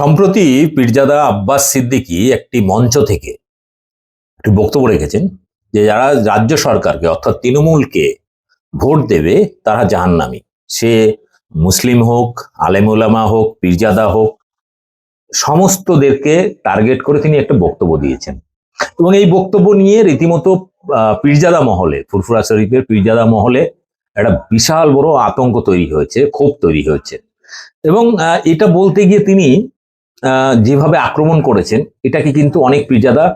সম্প্রতি পীরজাদা আব্বাস সিদ্দিকী একটি মঞ্চ থেকে একটি বক্তব্য রেখেছেন যে যারা রাজ্য সরকারকে, অর্থাৎ তৃণমূলকে ভোট দেবে তারা জাহান্নামী। সে মুসলিম হোক, আলেমুলামা হোক, পীরজাদা হোক, সমস্তদেরকে টার্গেট করে তিনি একটা বক্তব্য দিয়েছেন। এবং এই বক্তব্য নিয়ে রীতিমতো পীরজাদা মহলে, ফুরফুরা শরীফের পীরজাদা মহলে একটা বিশাল বড় আতঙ্ক তৈরি হয়েছে, ক্ষোভ তৈরি হয়েছে। এবং এটা বলতে গিয়ে তিনি যেভাবে আক্রমণ করেছেন এটাকে কিন্তু অনেক পীরজাদা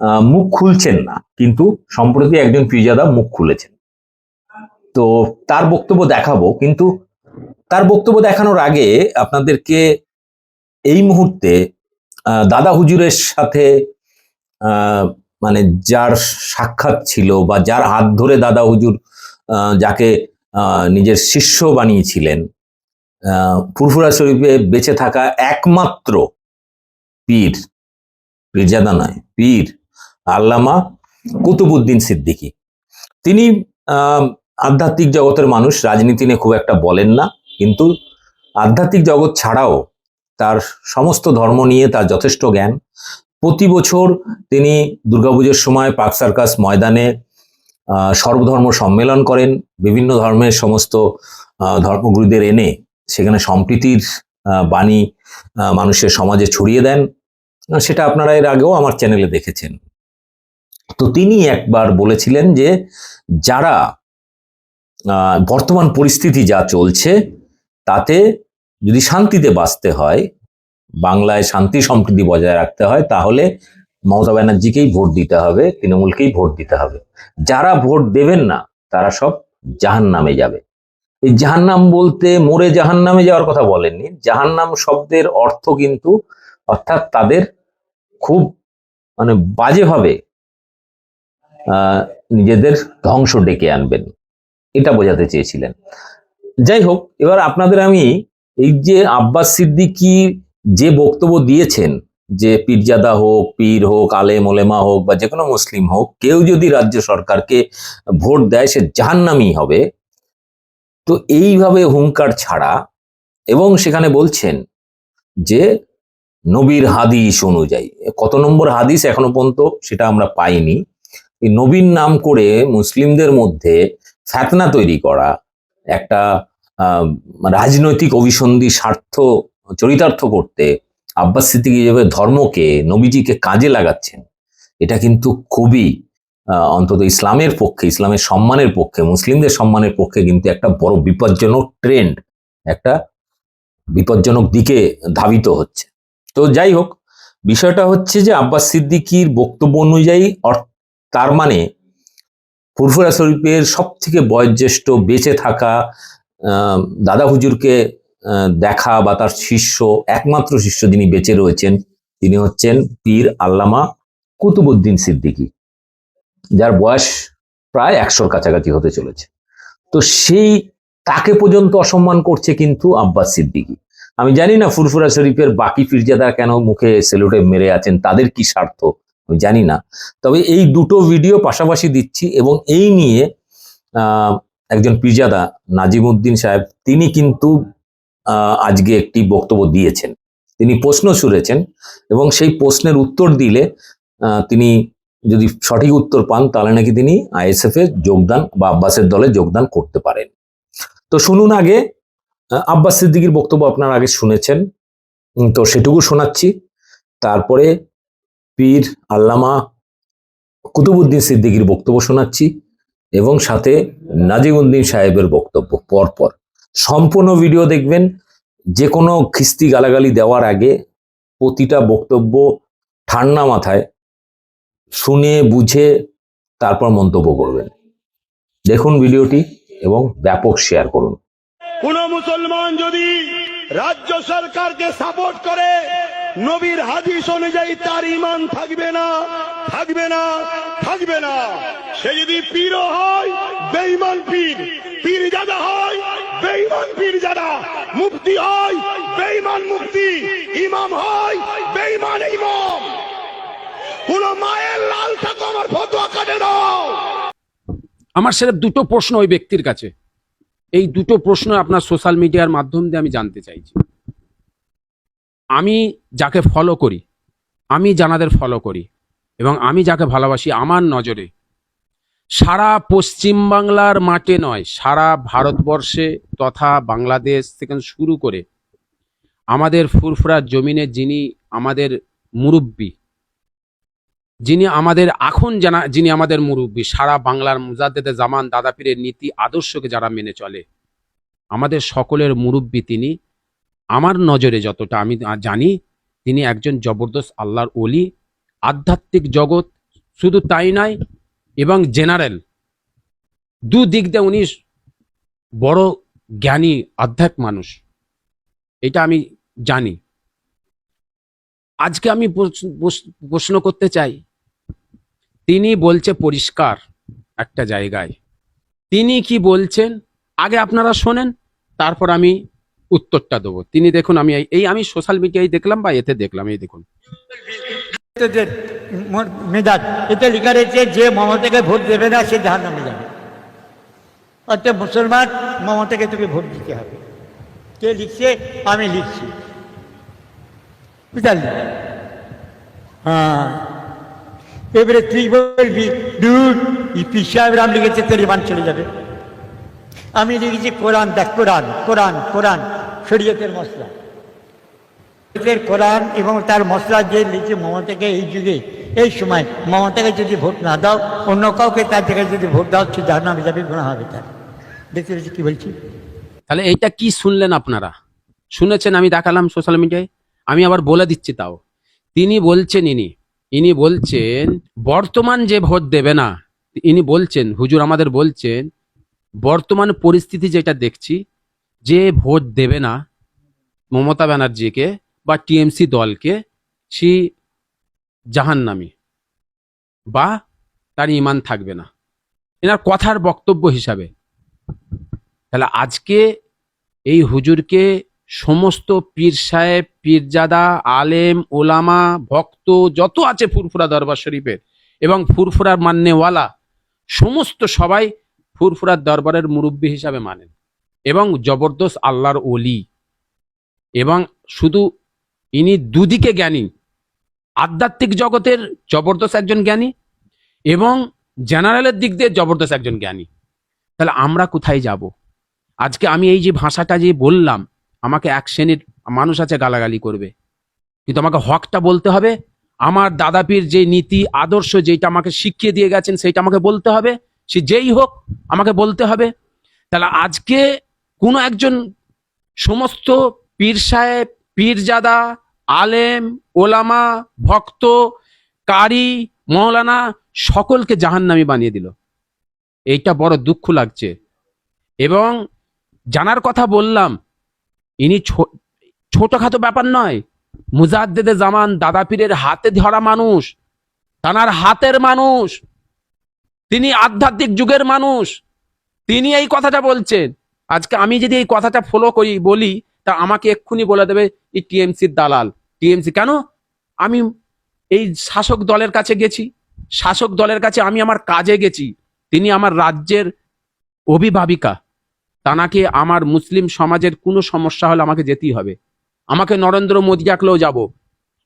আহ, মুখ খুলছেন না। কিন্তু সম্প্রতি একজন পীরজাদা মুখ খুলেছেন। তো তার বক্তব্য দেখাবো কিন্তু তার বক্তব্য দেখানোর আগে আপনাদেরকে এই মুহূর্তে দাদা হুজুরের সাথে মানে যার সাক্ষাৎ ছিল বা যার হাত ধরে দাদা হুজুর যাকে নিজের শিষ্য বানিয়েছিলেন ফুরফুরা শরীফে বেঁচে থাকা একমাত্র পীর, পীরজাদা নয়, পীর আল্লামা কুতুবুদ্দিন সিদ্দিকী। তিনি আধ্যাত্মিক জগতের মানুষ, রাজনীতি নিয়ে খুব একটা বলেন না, কিন্তু আধ্যাত্মিক জগৎ ছাড়াও তার সমস্ত ধর্ম নিয়ে তার যথেষ্ট জ্ঞান। প্রতি বছর তিনি দুর্গাপুজোর সময় পাক সার্কাস ময়দানে সর্বধর্ম সম্মেলন করেন, বিভিন্ন ধর্মের সমস্ত ধর্মগুরুদের এনে সেখানে সম্প্রীতির বাণী মানুষের সমাজে ছড়িয়ে দেন। সেটা আপনারা এর আগেও আমার চ্যানেলে দেখেছেন। তো তিনি একবার বলেছিলেন যে, যারা বর্তমান পরিস্থিতি যা চলছে, তাতে যদি শান্তিতে বাঁচতে হয়, বাংলায় শান্তি সম্প্রীতি বজায় রাখতে হয়, তাহলে মমতা ব্যানার্জিকেই ভোট দিতে হবে, তৃণমূলকেই ভোট দিতে হবে। যারা ভোট দেবেন না, তারা সব জাহান নামে যাবে। এই জাহান্নাম বলতে মোরে জাহান্নামে যাওয়ার কথা বলেননি। জাহান্নাম শব্দের অর্থ কিন্তু অর্থাৎ তাদের খুব মানে বাজেভাবে নিজেদের ধ্বংস ডেকে আনবেন। এটা বোঝাতে চেয়েছিলেন। যাই হোক, এবার আপনাদের আমি এই যে আব্বাস সিদ্দিকী যে বক্তব্য দিয়েছেন যে পীরজাদা হোক, পীর হোক, আলেম, ওলেমা হোক বা যে কোনো মুসলিম হোক, কেউ যদি রাজ্য সরকারকে ভোট দেয়, সে জাহান্নামি হবে। তো এইভাবে হুঙ্কার ছাড়া এবং সেখানে বলছেন যে নবীর হাদিস অনুযায়ী, কত নম্বর হাদিস এখনও পর্যন্ত সেটা আমরা পাইনি, এই নবীর নাম করে মুসলিমদের মধ্যে ফ্যাতনা তৈরি করা, একটা রাজনৈতিক অভিসন্ধি স্বার্থ চরিতার্থ করতে আব্বাস সিদ্দিকী যেভাবে ধর্মকে, নবীজিকে কাজে লাগাচ্ছেন, এটা কিন্তু খুবই অন্তত ইসলামের পক্ষে, ইসলামের সম্মানের পক্ষে, মুসলিমদের সম্মানের পক্ষে কিন্তু একটা বড় বিপজ্জনক ট্রেন্ড একটা বিপজ্জনক দিকে ধাবিত হচ্ছে। তো যাই হোক, বিষয়টা হচ্ছে যে আব্বাস সিদ্দিকীর বক্তব্য অনুযায়ী তার মানে ফুরফুরা শরীফের সব থেকে বয়োজ্যেষ্ঠ বেঁচে থাকা দাদা হুজুরকে দেখা বা তার শিষ্য, একমাত্র শিষ্য যিনি বেঁচে রয়েছেন, তিনি হচ্ছেন পীর আল্লামা কুতুবুদ্দিন সিদ্দিকী। যার বয়স প্রায় একশোর কাছাকাছি হতে চলেছে। তো সেই তাকে পর্যন্ত অসম্মান করছে কিন্তু আব্বাস সিদ্দিকী। আমি জানি না ফুরফুরা শরীফের বাকি পীরজাদা কেন মুখে সেলুটে মেরে আছেন, তাদের কি স্বার্থ, আমি জানি না। তবে এই দুটো ভিডিও পাশাপাশি দিচ্ছি এবং এই নিয়ে একজন পীরজাদা নাজিমুদ্দিন সাহেব, তিনি কিন্তু আজকে একটি বক্তব্য দিয়েছেন। তিনি প্রশ্ন ছুড়েছেন এবং সেই প্রশ্নের উত্তর দিলে তিনি যদি সঠিক উত্তর পান, তাহলে নাকি তিনি আইএসএফ এ যোগদান বা আব্বাসের দলে যোগদান করতে পারেন। তো শুনুন আগে আব্বাস সিদ্দিকির বক্তব্য আপনারা আগে শুনেছেন। তো সেটুকু শোনাচ্ছি। তারপরে পীর আল্লামা কুতুবুদ্দিন সিদ্দিকির বক্তব্য শোনাচ্ছি এবং সাথে নাজিমুদ্দিন সাহেবের বক্তব্য পরপর। সম্পূর্ণ ভিডিও দেখবেন যে কোনো খিস্তি গালাগালি দেওয়ার আগে প্রতিটা বক্তব্য ঠান্ডা মাথায় শুনে, বুঝে তারপর মন্তব্য করবেন। দেখুন ভিডিওটি এবং ব্যাপক শেয়ার করুন। কোন মুসলমান যদি রাজ্য সরকারকে সাপোর্ট করে, নবীর হাদিস অনুযায়ী তার ইমান থাকবে না থাকবে না থাকবে না। সে যদি পীর হয়, বেঈমান পীর পীর জাদা হয়, বেঈমান পীর জাদা মুফতি হয়, বেঈমান মুফতি। ইমাম হয়, বেঈমান ইমাম। আমার সেটা দুটো প্রশ্ন ওই ব্যক্তির কাছে। এই দুটো প্রশ্ন আপনার সোশ্যাল মিডিয়ার মাধ্যম দিয়ে আমি জানতে চাইছি। আমি যাকে ফলো করি, আমি জানাদের ফলো করি, এবং আমি যাকে ভালোবাসি আমার নজরে, সারা পশ্চিমবাংলার মাঠে নয়, সারা ভারতবর্ষে তথা বাংলাদেশ থেকে শুরু করে আমাদের ফুরফুরার জমিনে যিনি আমাদের মুরব্বী যিনি আমাদের এখন জানা, যিনি আমাদের মুরব্বী, সারা বাংলার মুজাদ্দেদে জামান দাদা পীরের নীতি আদর্শকে যারা মেনে চলে, আমাদের সকলের মুরব্বী তিনি। আমার নজরে যতটা আমি জানি, তিনি একজন জবরদস্ত আল্লাহর অলি আধ্যাত্মিক জগৎ, শুধু তাই নয়, এবং জেনারেল। দু দিক দিয়ে উনি বড় জ্ঞানী, আধ্যাত্মিক মানুষ, এটা আমি জানি। আজকে আমি প্রশ্ন করতে চাই তিনি বলছে পরিষ্কার একটা জায়গায়। তিনি কি বলছেন? আগে আপনারা শোনেন, তারপর আমি উত্তরটা দেবো। তিনি দেখুন, আমি এই- আমি সোশ্যাল মিডিয়ায় দেখলাম বা এতে দেখলাম, এই দেখুন। মেজাজ এতে লেখা রয়েছে যে মমতাকে ভোট দেবে না, সে জাহান নামে যাবে। অর্থাৎ মুসলমান মমতাকে তোকে ভোট দিতে হবে। কে লিখছে? আমি লিখছি। বুঝলি হ্যাঁ। এবারে তুই বলবি দূর এই পি রাম লিখেছে, তোর ইমান চলে যাবে। আমি লিখেছি, কোরআন দেখ, কোরআন কোরআন কোরআন, শরীয়তের মশলা। শরীয়তের কোরআন এবং তার মশলা যে লিখে মমতাকে এই যুগে, এই সময় মমতাকে যদি ভোট না দাও, অন্য কাউকে তার জায়গায় যদি ভোট দাও, সে জাহার নামে যাবে গোনা হবে তার। দেখতে পেয়েছি কি বলছি? তাহলে এইটা কি শুনলেন আপনারা? শুনেছেন, আমি দেখালাম সোশ্যাল মিডিয়ায় আমি আবার বলে দিচ্ছি তাও। তিনি বলছেন ইনি ইনি বলছেন, বর্তমান যে ভোট দেবে না, ইনি বলছেন, হুজুর আমাদের বলছেন, বর্তমান পরিস্থিতি যেটা দেখছি, যে ভোট দেবে না মমতা ব্যানার্জিকে বা টিএমসি দলকে, সে জাহান্নামি বা তার ইমান থাকবে না। এনার কথার বক্তব্য হিসাবে। তাহলে আজকে এই হুজুরকে সমস্ত পীর সাহেব, পীরজাদা, আলেম, ওলামা, ভক্ত, যত আছে ফুরফুরা দরবার শরীফের এবং ফুরফুরার মান্যওয়ালা, সমস্ত সবাই ফুরফুরার দরবারের মুরব্বী হিসাবে মানেন এবং জবরদস্ত আল্লাহর ওলি। এবং শুধু ইনি দুদিকে জ্ঞানী, আধ্যাত্মিক জগতের জবরদস্ত একজন জ্ঞানী এবং জেনারেলের দিক দিয়ে জবরদস্ত একজন জ্ঞানী। তাহলে আমরা কোথায় যাব? আজকে আমি এই যে ভাষাটা যে বললাম আমাকে এক শ্রেণির মানুষ আছে গালাগালি করবে। কিন্তু আমাকে হকটা বলতে হবে, আমার দাদাপীর যে নীতি, আদর্শ যেটা আমাকে শিখিয়ে দিয়ে গেছেন সেটা আমাকে বলতে হবে, সে যেই হোক আমাকে বলতে হবে। তাহলে আজকে কোনো একজন সমস্ত পীর সাহেব, পীরজাদা, আলেম, ওলামা, ভক্ত, কারি, মৌলানা সকলকে জাহান্নামি বানিয়ে দিল। এইটা বড় দুঃখ লাগছে। এবং জানার কথা বললাম ইনি ছোটখাটো ব্যাপার নয়। মুজাদ্দেদে জামান দাদা পীরের হাতে ধরা মানুষ, তানার হাতের মানুষ, তিনি আধ্যাত্মিক যুগের মানুষ। তিনি এই কথাটা বলছেন। আজকে আমি যদি এই কথাটা ফলো করি, বলি, তা আমাকে এক্ষুনি বলে দেবে এই টিএমসির দালাল। টিএমসি কেন? আমি এই শাসক দলের কাছে গেছি। শাসক দলের কাছে আমি আমার কাজে গেছি। তিনি আমার রাজ্যের অভিভাবিকা। তানাকে আমার মুসলিম সমাজের কোনো সমস্যা হলে আমাকে যেতেই হবে। আমাকে নরেন্দ্র মোদী ডাকলেও যাব।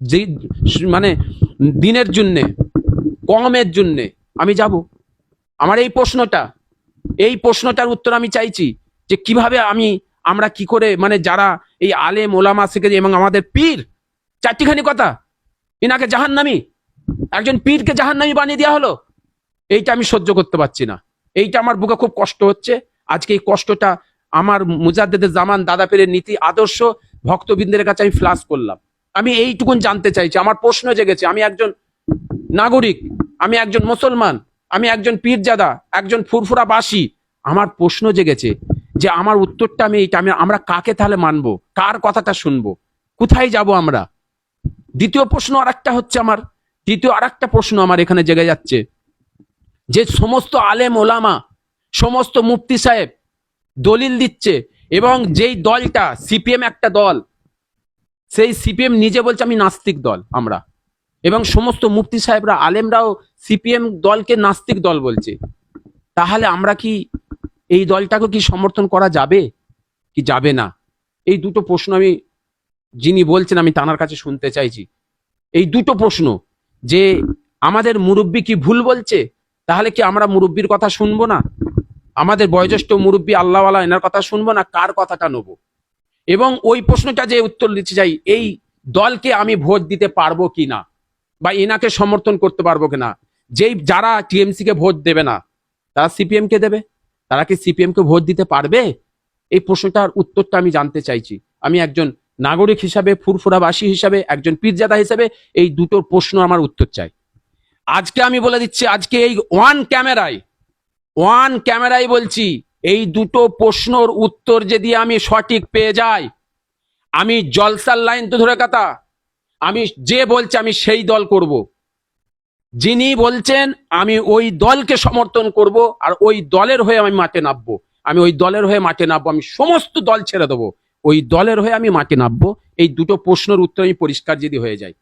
যে মানে দিনের জন্যে, কমের জন্যে আমি যাব। আমার এই প্রশ্নটা, এই প্রশ্নটার উত্তর আমি চাইছি যে কীভাবে আমি, আমরা কি করে মানে যারা এই আলেম, ওলামা, শিখেছি এবং আমাদের পীর, চারটিখানি কথা, ইনাকে জাহান্নামি, একজন পীরকে জাহান্নামি বানিয়ে দেওয়া হলো, এইটা আমি সহ্য করতে পারছি না। এইটা আমার বুকে খুব কষ্ট হচ্ছে। আজকে এই কষ্টটা আমার মুজাদ্দেদের জামান দাদা পীরের নীতি আদর্শ, ভক্তবৃন্দের কাছে আমি ফ্লাশ করলাম। আমি এইটুকুন জানতে চাইছি, আমার প্রশ্ন জেগেছে, আমি একজন নাগরিক, আমি একজন মুসলমান, আমি একজন পীরজাদা, একজন ফুরফুরা ফুরফুরাবাসী, আমার প্রশ্ন জেগেছে যে আমার উত্তরটা আমি এইটা আমি আমরা কাকে তাহলে মানবো? কার কথাটা শুনব? কোথায় যাব আমরা? দ্বিতীয় প্রশ্ন আর একটা হচ্ছে আমার, দ্বিতীয় আর একটা প্রশ্ন আমার এখানে জেগে যাচ্ছে যে সমস্ত আলেম ওলামা সমস্ত মুফতি সাহেব দলিল দিচ্ছে এবং যেই দলটা, সিপিএম একটা দল, সেই সিপিএম নিজে বলছে আমি নাস্তিক দল আমরা। এবং সমস্ত মুফতি সাহেবরা, আলেমরাও সিপিএম দলকে নাস্তিক দল বলছে। তাহলে আমরা কি এই দলটাকে কি সমর্থন করা যাবে? কি যাবে না? এই দুটো প্রশ্ন আমি, যিনি বলছেন, আমি তানার কাছে শুনতে চাইছি। এই দুটো প্রশ্ন, যে আমাদের মুরব্বী কি ভুল বলছে? তাহলে কি আমরা মুরব্বীর কথা শুনব না? আমাদের বয়োজ্যেষ্ঠ মুরব্বী আল্লাহওয়ালা এনার কথা শুনব না, কার কথাটা নেব? এবং ওই প্রশ্নটা যে উত্তর দিতে চাই, এই দলকে আমি ভোট দিতে পারব কি না? বা এনাকে সমর্থন করতে পারব কিনা যেই, যারা টিএমসি কে ভোট দেবে না, তারা সিপিএম কে দেবে? তারা কি সিপিএম কে ভোট দিতে পারবে? এই প্রশ্নটার উত্তরটা আমি জানতে চাইছি। আমি একজন নাগরিক হিসাবে, ফুরফুরাবাসী হিসাবে, একজন পীরজাদা হিসাবে এই দুটো প্রশ্ন আমার উত্তর চাই। আজকে আমি বলে দিচ্ছি, আজকে এই ওয়ান ক্যামেরায় ওয়ান ক্যামেরায় বলছি, এই দুটো প্রশ্নর উত্তর যদি আমি সঠিক পেয়ে যাই, আমি জলসার লাইন তো ধরে কথা আমি যে বলছে আমি সেই দল করব। যিনি বলছেন, আমি ওই দলকে সমর্থন করব, আর ওই দলের হয়ে আমি মাঠে নামবো। আমি ওই দলের হয়ে মাঠে নামবো, আমি সমস্ত দল ছেড়ে দেবো। ওই দলের হয়ে আমি মাঠে নামবো। এই দুটো প্রশ্নের উত্তর আমি পরিষ্কার যদি হয়ে যায়।